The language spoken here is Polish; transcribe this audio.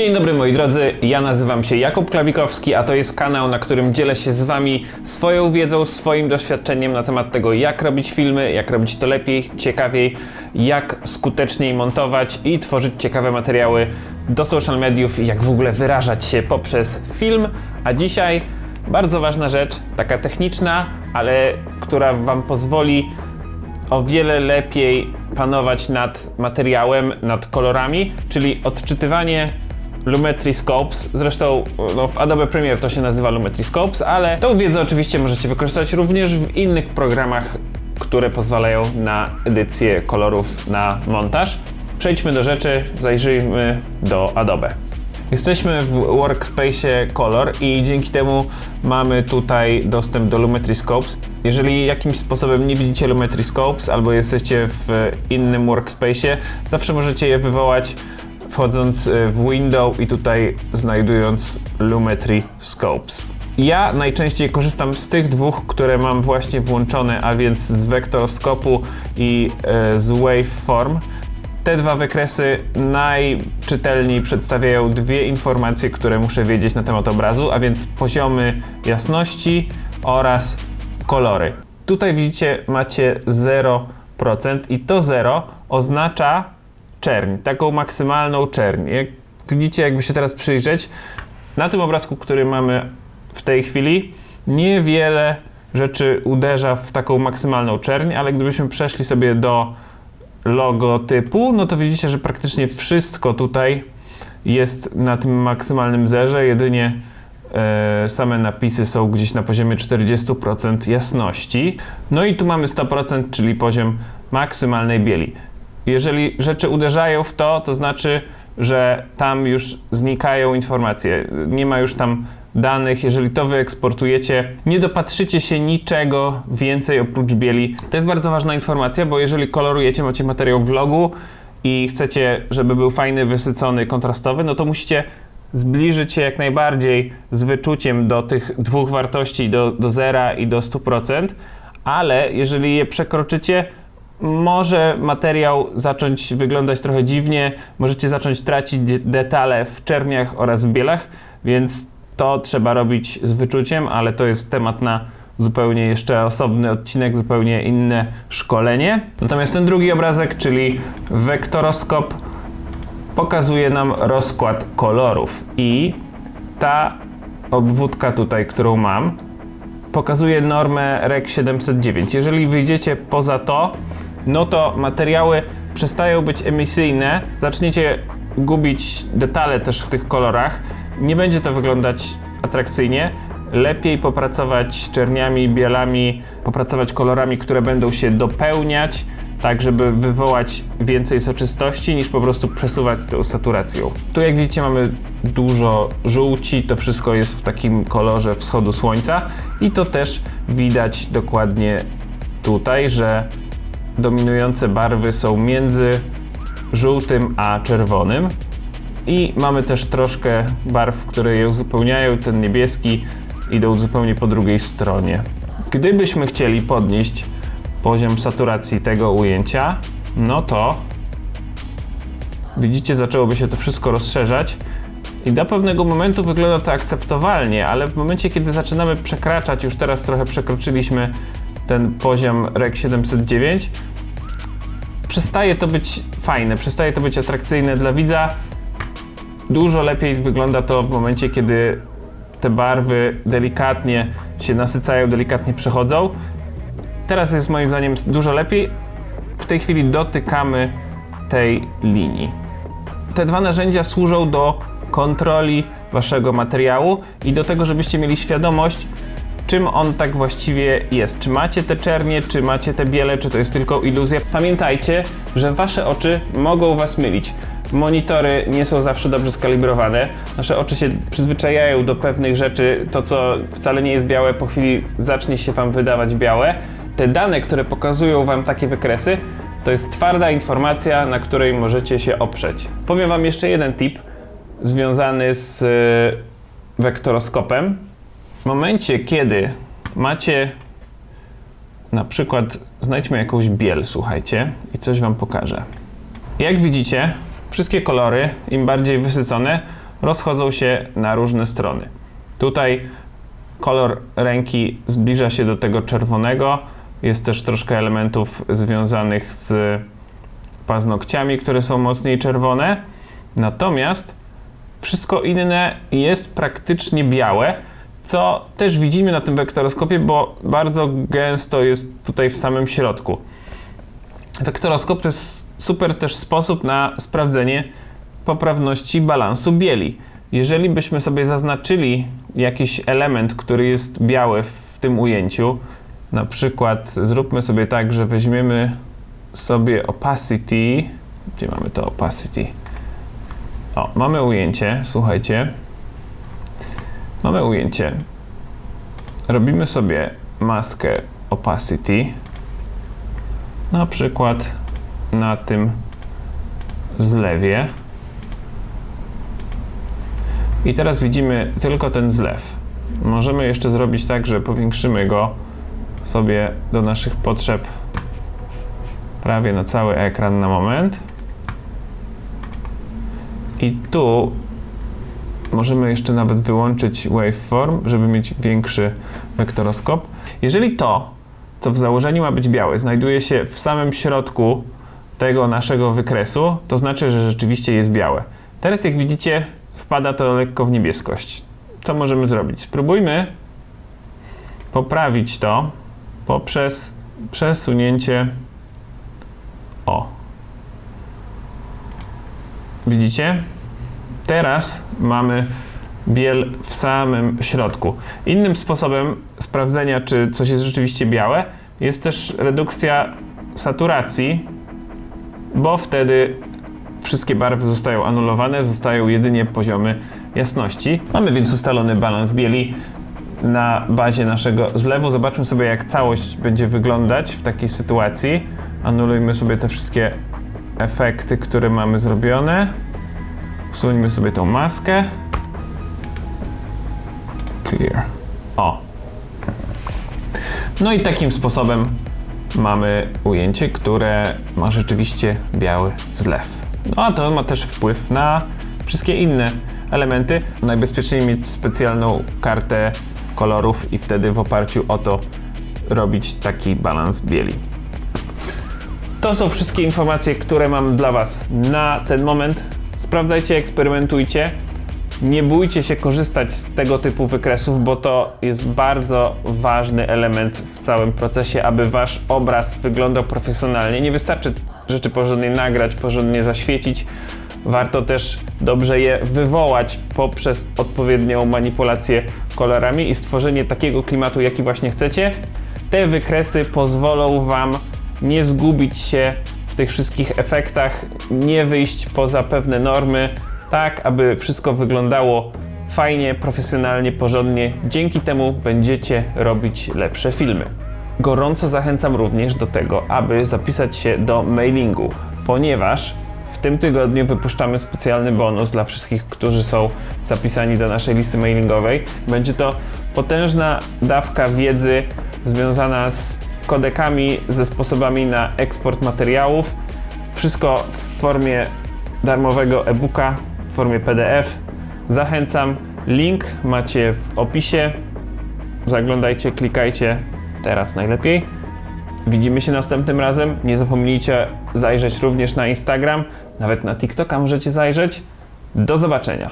Dzień dobry moi drodzy, ja nazywam się Jakub Klawikowski, a to jest kanał, na którym dzielę się z wami swoją wiedzą, swoim doświadczeniem na temat tego, jak robić filmy, jak robić to lepiej, ciekawiej, jak skuteczniej montować i tworzyć ciekawe materiały do social mediów, jak w ogóle wyrażać się poprzez film. A dzisiaj bardzo ważna rzecz, taka techniczna, ale która wam pozwoli o wiele lepiej panować nad materiałem, nad kolorami, czyli odczytywanie Lumetri Scopes. Zresztą no, w Adobe Premiere to się nazywa Lumetri Scopes, ale tą wiedzę oczywiście możecie wykorzystać również w innych programach, które pozwalają na edycję kolorów na montaż. Przejdźmy do rzeczy, zajrzyjmy do Adobe. Jesteśmy w Workspace Color i dzięki temu mamy tutaj dostęp do Lumetri Scopes. Jeżeli jakimś sposobem nie widzicie Lumetri Scopes albo jesteście w innym Workspace, zawsze możecie je wywołać wchodząc y, w Window i tutaj znajdując Lumetri Scopes. Ja najczęściej korzystam z tych dwóch, które mam właśnie włączone, a więc z Vectorscopu i e, z Waveform. Te dwa wykresy najczytelniej przedstawiają dwie informacje, które muszę wiedzieć na temat obrazu, a więc poziomy jasności oraz kolory. Tutaj widzicie macie 0% i to 0 oznacza czerń, taką maksymalną czerń. Jak widzicie, jakby się teraz przyjrzeć, na tym obrazku, który mamy w tej chwili, niewiele rzeczy uderza w taką maksymalną czerń, ale gdybyśmy przeszli sobie do logotypu, no to widzicie, że praktycznie wszystko tutaj jest na tym maksymalnym zerze, jedynie e, same napisy są gdzieś na poziomie 40% jasności. No i tu mamy 100%, czyli poziom maksymalnej bieli. Jeżeli rzeczy uderzają w to, to znaczy, że tam już znikają informacje. Nie ma już tam danych. Jeżeli to wyeksportujecie, nie dopatrzycie się niczego więcej oprócz bieli. To jest bardzo ważna informacja, bo jeżeli kolorujecie, macie materiał w logu i chcecie, żeby był fajny, wysycony, kontrastowy, no to musicie zbliżyć się jak najbardziej z wyczuciem do tych dwóch wartości, do, do zera i do 100%, ale jeżeli je przekroczycie, może materiał zacząć wyglądać trochę dziwnie, możecie zacząć tracić de- detale w czerniach oraz w bielach, więc to trzeba robić z wyczuciem, ale to jest temat na zupełnie jeszcze osobny odcinek, zupełnie inne szkolenie. Natomiast ten drugi obrazek, czyli wektoroskop, pokazuje nam rozkład kolorów i ta obwódka tutaj, którą mam, pokazuje normę REC 709. Jeżeli wyjdziecie poza to, no to materiały przestają być emisyjne, zaczniecie gubić detale też w tych kolorach. Nie będzie to wyglądać atrakcyjnie. Lepiej popracować czerniami, bielami, popracować kolorami, które będą się dopełniać, tak żeby wywołać więcej soczystości, niż po prostu przesuwać tą saturacją. Tu jak widzicie mamy dużo żółci, to wszystko jest w takim kolorze wschodu słońca i to też widać dokładnie tutaj, że dominujące barwy są między żółtym a czerwonym. I mamy też troszkę barw, które je uzupełniają. Ten niebieski idą zupełnie po drugiej stronie. Gdybyśmy chcieli podnieść poziom saturacji tego ujęcia, no to widzicie, zaczęłoby się to wszystko rozszerzać. I do pewnego momentu wygląda to akceptowalnie, ale w momencie, kiedy zaczynamy przekraczać, już teraz trochę przekroczyliśmy ten poziom REC 709, przestaje to być fajne, przestaje to być atrakcyjne dla widza. Dużo lepiej wygląda to w momencie, kiedy te barwy delikatnie się nasycają, delikatnie przechodzą. Teraz jest moim zdaniem dużo lepiej. W tej chwili dotykamy tej linii. Te dwa narzędzia służą do kontroli waszego materiału i do tego, żebyście mieli świadomość, czym on tak właściwie jest. Czy macie te czernie, czy macie te biele, czy to jest tylko iluzja. Pamiętajcie, że wasze oczy mogą was mylić. Monitory nie są zawsze dobrze skalibrowane. Nasze oczy się przyzwyczajają do pewnych rzeczy. To, co wcale nie jest białe, po chwili zacznie się wam wydawać białe. Te dane, które pokazują wam takie wykresy, to jest twarda informacja, na której możecie się oprzeć. Powiem wam jeszcze jeden tip związany z y, wektoroskopem. W momencie, kiedy macie na przykład, znajdźmy jakąś biel, słuchajcie, i coś wam pokażę. Jak widzicie, wszystkie kolory, im bardziej wysycone, rozchodzą się na różne strony. Tutaj kolor ręki zbliża się do tego czerwonego. Jest też troszkę elementów związanych z paznokciami, które są mocniej czerwone. Natomiast wszystko inne jest praktycznie białe, co też widzimy na tym wektoroskopie, bo bardzo gęsto jest tutaj w samym środku. Wektoroskop to jest super też sposób na sprawdzenie poprawności balansu bieli. Jeżeli byśmy sobie zaznaczyli jakiś element, który jest biały w tym ujęciu, na przykład zróbmy sobie tak, że weźmiemy sobie opacity. Gdzie mamy to opacity? O, mamy ujęcie, słuchajcie. Mamy ujęcie. Robimy sobie maskę opacity. Na przykład na tym zlewie. I teraz widzimy tylko ten zlew. Możemy jeszcze zrobić tak, że powiększymy go sobie do naszych potrzeb prawie na cały ekran na moment. I tu możemy jeszcze nawet wyłączyć waveform, żeby mieć większy wektoroskop. Jeżeli to, co w założeniu ma być białe, znajduje się w samym środku tego naszego wykresu, to znaczy, że rzeczywiście jest białe. Teraz jak widzicie, wpada to lekko w niebieskość. Co możemy zrobić? Spróbujmy poprawić to poprzez przesunięcie o. Widzicie? Teraz mamy biel w samym środku. Innym sposobem sprawdzenia, czy coś jest rzeczywiście białe, jest też redukcja saturacji, bo wtedy wszystkie barwy zostają anulowane, zostają jedynie poziomy jasności. Mamy więc ustalony balans bieli na bazie naszego zlewu. Zobaczmy sobie, jak całość będzie wyglądać w takiej sytuacji. Anulujmy sobie te wszystkie efekty, które mamy zrobione. Usuńmy sobie tą maskę. Clear. O. No i takim sposobem mamy ujęcie, które ma rzeczywiście biały zlew. No a to ma też wpływ na wszystkie inne elementy. Najbezpieczniej mieć specjalną kartę kolorów i wtedy w oparciu o to robić taki balans bieli. To są wszystkie informacje, które mam dla Was na ten moment. Sprawdzajcie, eksperymentujcie. Nie bójcie się korzystać z tego typu wykresów, bo to jest bardzo ważny element w całym procesie, aby Wasz obraz wyglądał profesjonalnie. Nie wystarczy rzeczy porządnie nagrać, porządnie zaświecić. Warto też dobrze je wywołać poprzez odpowiednią manipulację kolorami i stworzenie takiego klimatu, jaki właśnie chcecie. Te wykresy pozwolą Wam nie zgubić się w tych wszystkich efektach, nie wyjść poza pewne normy, tak aby wszystko wyglądało fajnie, profesjonalnie, porządnie. Dzięki temu będziecie robić lepsze filmy. Gorąco zachęcam również do tego, aby zapisać się do mailingu, ponieważ w tym tygodniu wypuszczamy specjalny bonus dla wszystkich, którzy są zapisani do naszej listy mailingowej. Będzie to potężna dawka wiedzy związana z kodekami, ze sposobami na eksport materiałów. Wszystko w formie darmowego e-booka, w formie PDF. Zachęcam. Link macie w opisie. Zaglądajcie, klikajcie. Teraz najlepiej. Widzimy się następnym razem. Nie zapomnijcie zajrzeć również na Instagram, nawet na TikToka możecie zajrzeć. Do zobaczenia.